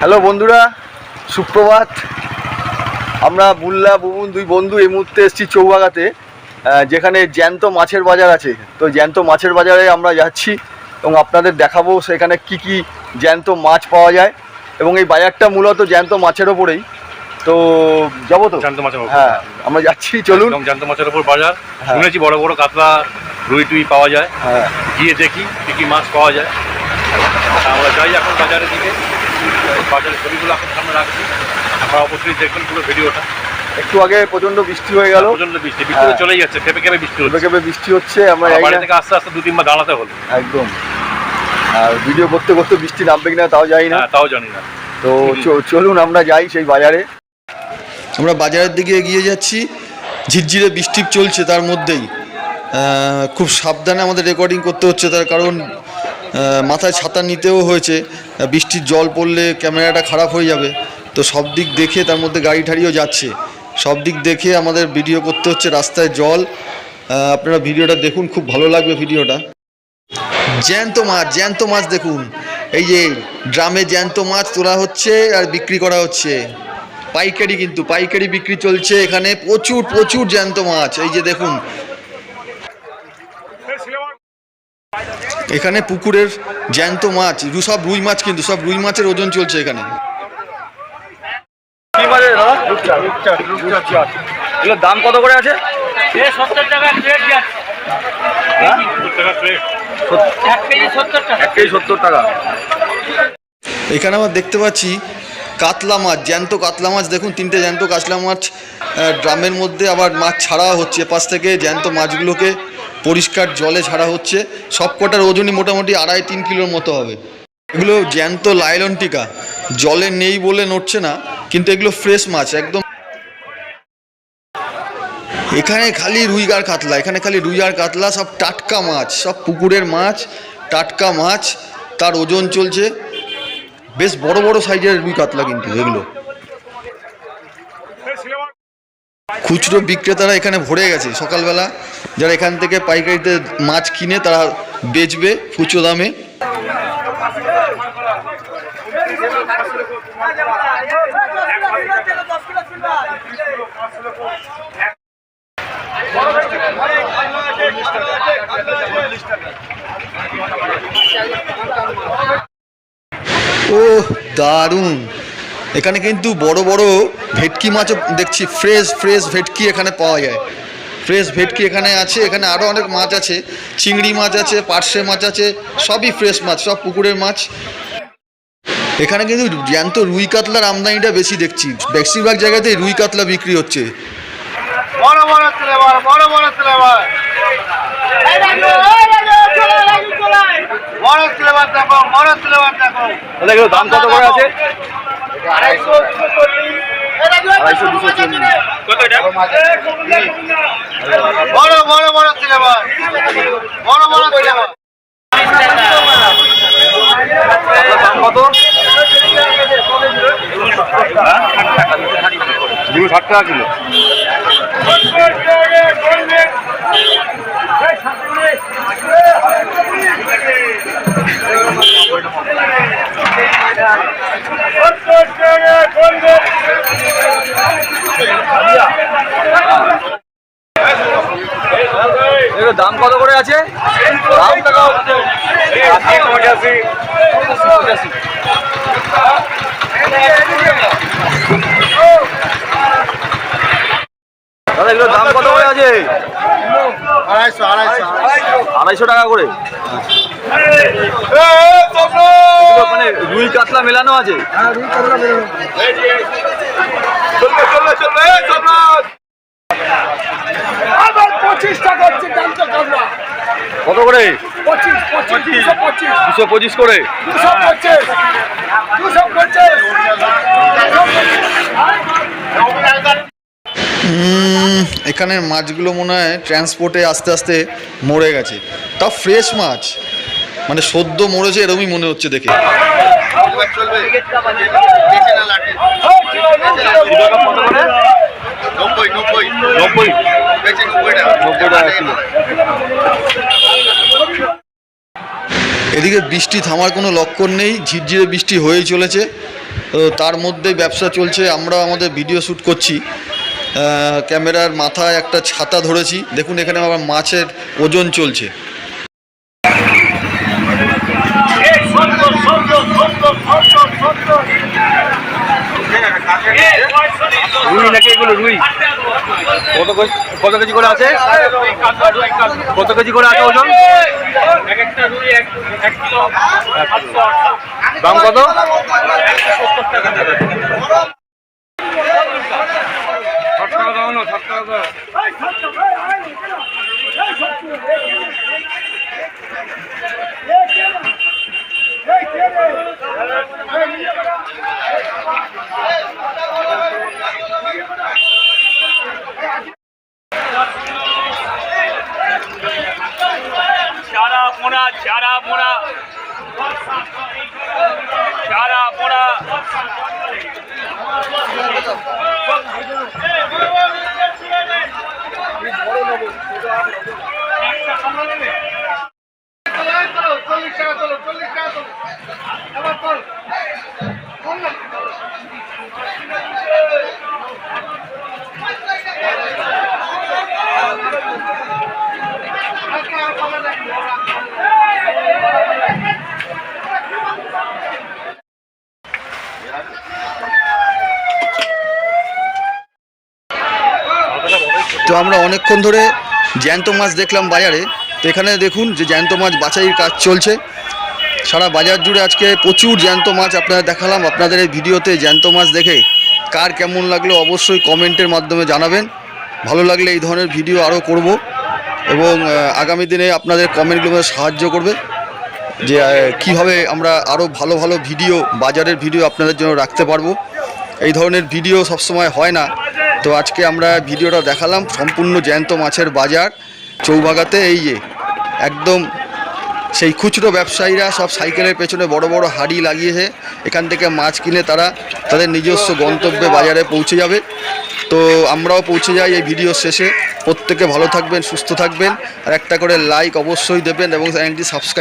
Hello বন্ধুরা, সুপ্রভাত। আমরা বুল্লা বুবুন দুই বন্ধু এই মুহূর্তে এসেছি চৌবাগাতে যেখানে জ্যান্ত মাছের বাজার আছে। তো জ্যান্ত মাছের বাজারে আমরা যাচ্ছি এবং আপনাদের দেখাবো সেখানে কি কি জ্যান্ত মাছ পাওয়া যায়। এবং এই বাজারটা মূলত জ্যান্ত মাছের ওপরেই। তো যাব তো? জ্যান্ত মাছের ওপর। হ্যাঁ আমরা যাচ্ছি চলুন। জ্যান্ত মাছের উপর বাজার। হ্যাঁ। শুনেছি বড় বড় কাতলা রুই টুই পাওয়া যায়। হ্যাঁ। গিয়ে দেখি কি কি মাছ পাওয়া যায়। আমরা যাই এখন বাজারের দিকে। বাজারের ছবিগুলো এখন সামনে রাখছি। আপনারা অবশ্যই দেখবেন পুরো ভিডিওটা। একটু আগে প্রচণ্ড বৃষ্টি হয়ে গেল। প্রচণ্ড বৃষ্টি। বৃষ্টি হ্যাঁ। চলেই যাচ্ছে। কেঁপে কেঁপে বৃষ্টি কেবে হচ্ছে কেবে বৃষ্টি হচ্ছে। আমরা আমার বাড়ি থেকে আস্তে আস্তে দু তিনবার দাঁড়াতে হলো। একদম। আর ভিডিও করতে করতে বৃষ্টি নামবে কিনা তাও জানি না। হ্যাঁ তাও জানি না। তো চলুন আমরা যাই সেই বাজারে। আমরা বাজারের দিকে এগিয়ে যাচ্ছি। ঝিরঝিরে বৃষ্টি চলছে তার মধ্যেই। খুব সাবধানে আমাদের রেকর্ডিং করতে হচ্ছে, তার কারণ মাথায় ছাতা নিতেও হয়েছে। বৃষ্টির জল পড়লে ক্যামেরাটা খারাপ হয়ে যাবে। তো সব দিক দেখে তার মধ্যে গাড়ি ঠাড়িও যাচ্ছে। সব দিক দেখে আমাদের ভিডিও করতে হচ্ছে রাস্তায় জল। আপনারা ভিডিওটা দেখুন, খুব ভালো লাগবে ভিডিওটা। জ্যান্ত মাছ জ্যান্ত মাছ দেখুন। এই যে, ড্রামে জ্যান্ত মাছ তোলা হচ্ছে আর বিক্রি করা হচ্ছে। পাইকারি কিন্তু পাইকারি বিক্রি চলছে এখানে। প্রচুর প্রচুর জ্যান্ত মাছ। এই যে দেখুন। এখানে পুকুরের জ্যান্ত মাছ সব রুই মাছ কিন্তু সব রুই মাছের ওজন চলছে এখানে। কি দাম কত করে আছে? সত্তর টাকা প্লেট এক কেজি সত্তর টাকা। এখানে আমরা দেখতে পাচ্ছি কাতলা মাছ, জ্যান্ত কাতলা মাছ, দেখুন তিনটে জ্যান্ত কাতলা মাছ ড্রামের মধ্যে আবার মাছ ছাড়া হচ্ছে। এপাশ থেকে জ্যান্ত মাছগুলোকে পরিষ্কার জলে ছাড়া হচ্ছে। সব কটার ওজনই মোটামুটি আড়াই তিন কিলোর মতো হবে। এগুলো জ্যান্ত লাইলন টিকা। জলে নেই বলে নড়ছে না, কিন্তু এগুলো ফ্রেশ মাছ, একদম। এখানে খালি রুই আর কাতলা, এখানে খালি রুই আর কাতলা, সব টাটকা মাছ, সব পুকুরের মাছ, টাটকা মাছ, তার ওজন চলছে। বেশ বড় বড় সাইজের রুই কাতলা কিন্তু এগুলো। খুচরো বিক্রেতারা এখানে ভরে গেছে। সকালবেলা যারা এখান থেকে পাইকারিতে মাছ কিনে তারা বেচবে খুচরো দামে। ও দারুণ। এখানে কিন্তু বড় বড় ভেটকি মাছও দেখছি ফ্রেশ ফ্রেশ ভেটকি এখানে পাওয়া যায়। ফ্রেশ ভেটকি এখানে আছে এখানে আরও অনেক মাছ আছে। চিংড়ি মাছ আছে পার্শে মাছ আছে সবই ফ্রেশ মাছ সব পুকুরের মাছ। এখানে কিন্তু জ্যান্ত রুই কাতলার আমদানিটা বেশি দেখছি। বেশিরভাগ জায়গাতেই রুই কাতলা বিক্রি হচ্ছে। বড় বড় বড় বড় ফ্লেভার দেখো বড় ফ্লেভার দেখো এগুলো দাম কত করে আছে? আড়াইশো দুশো চল্লিশ আড়াইশো দুশো চল্লিশ কত বড় বড় বড় ফ্লেভার বড় বড় ফ্লেভার দাম কত? দুশো ষাট টাকা কিলো। এগুলো দাম কত করে আছে? দাম দাদা এগুলোর দাম কত করে আছে? আড়াইশো আড়াইশো আড়াইশো। টাকা করে। মানে রুই কাতলা মেলানো আছে? চলবে চলবে চলবে পঁচিশ টাকা হচ্ছে জানতো কামড়া কত করে? দুশো পঁচিশ করে? এখানের মাছগুলো মনে হয় ট্রান্সপোর্টে আস্তে আস্তে মরে গেছে। তাও ফ্রেশ মাছ। মানে সদ্য মরেছে এরকমই মনে হচ্ছে দেখে। নব্বই নব্বই। নব্বই। নব্বই টাকা। নব্বই টাকা কিলো। এদিকে বৃষ্টি থামার কোনো লক্ষণ নেই, ঝিরঝিরে বৃষ্টি হয়েই চলেছে। তো তার মধ্যে ব্যবসা চলছে আমরা আমাদের ভিডিও শ্যুট করছি। ক্যামেরার মাথায় একটা ছাতা ধরেছি। দেখুন এখানে আমার মাছের ওজন চলছে। রুই নাকি এগুলো রুই? কত কেজি কত কেজি করে আছে? কত কেজি করে আছে ওজন? দাম কত? চারা যারা তো আমরা অনেকক্ষণ ধরে জ্যান্ত মাছ দেখলাম বাজারে। তো এখানে দেখুন যে জ্যান্ত মাছ বাছাইয়ের কাজ চলছে। সারা বাজার জুড়ে আজকে প্রচুর জ্যান্ত মাছ আপনারা দেখালাম। আপনাদের এই ভিডিওতে জ্যান্ত মাছ দেখে কার কেমন লাগল অবশ্যই কমেন্টের মাধ্যমে জানাবেন। ভালো লাগলে এই ধরনের ভিডিও আরও করব এবং আগামী দিনে আপনাদের কমেন্টগুলো সাহায্য করবে যে কীভাবে আমরা আরও ভালো ভালো ভিডিও, বাজারের ভিডিও আপনাদের জন্য রাখতে পারব। এই ধরনের ভিডিও সবসময় হয় না। তো আজকে আমরা ভিডিওটা দেখালাম সম্পূর্ণ জ্যান্ত মাছের বাজার চৌবাগাতে, এই যে একদম সেই খুচরো ব্যবসায়ীরা সব সাইকেলের পেছনে বড় বড় হাড়ি লাগিয়েছে। এখান থেকে মাছ কিনে তারা তাদের নিজস্ব গন্তব্যে বাজারে পৌঁছে যাবে। তো আমরাও পৌঁছে যাই এই ভিডিও শেষে। প্রত্যেকে ভালো থাকবেন, সুস্থ থাকবেন। আর একটা করে লাইক অবশ্যই দেবেন এবং চ্যানেলটি সাবস্ক্রাইব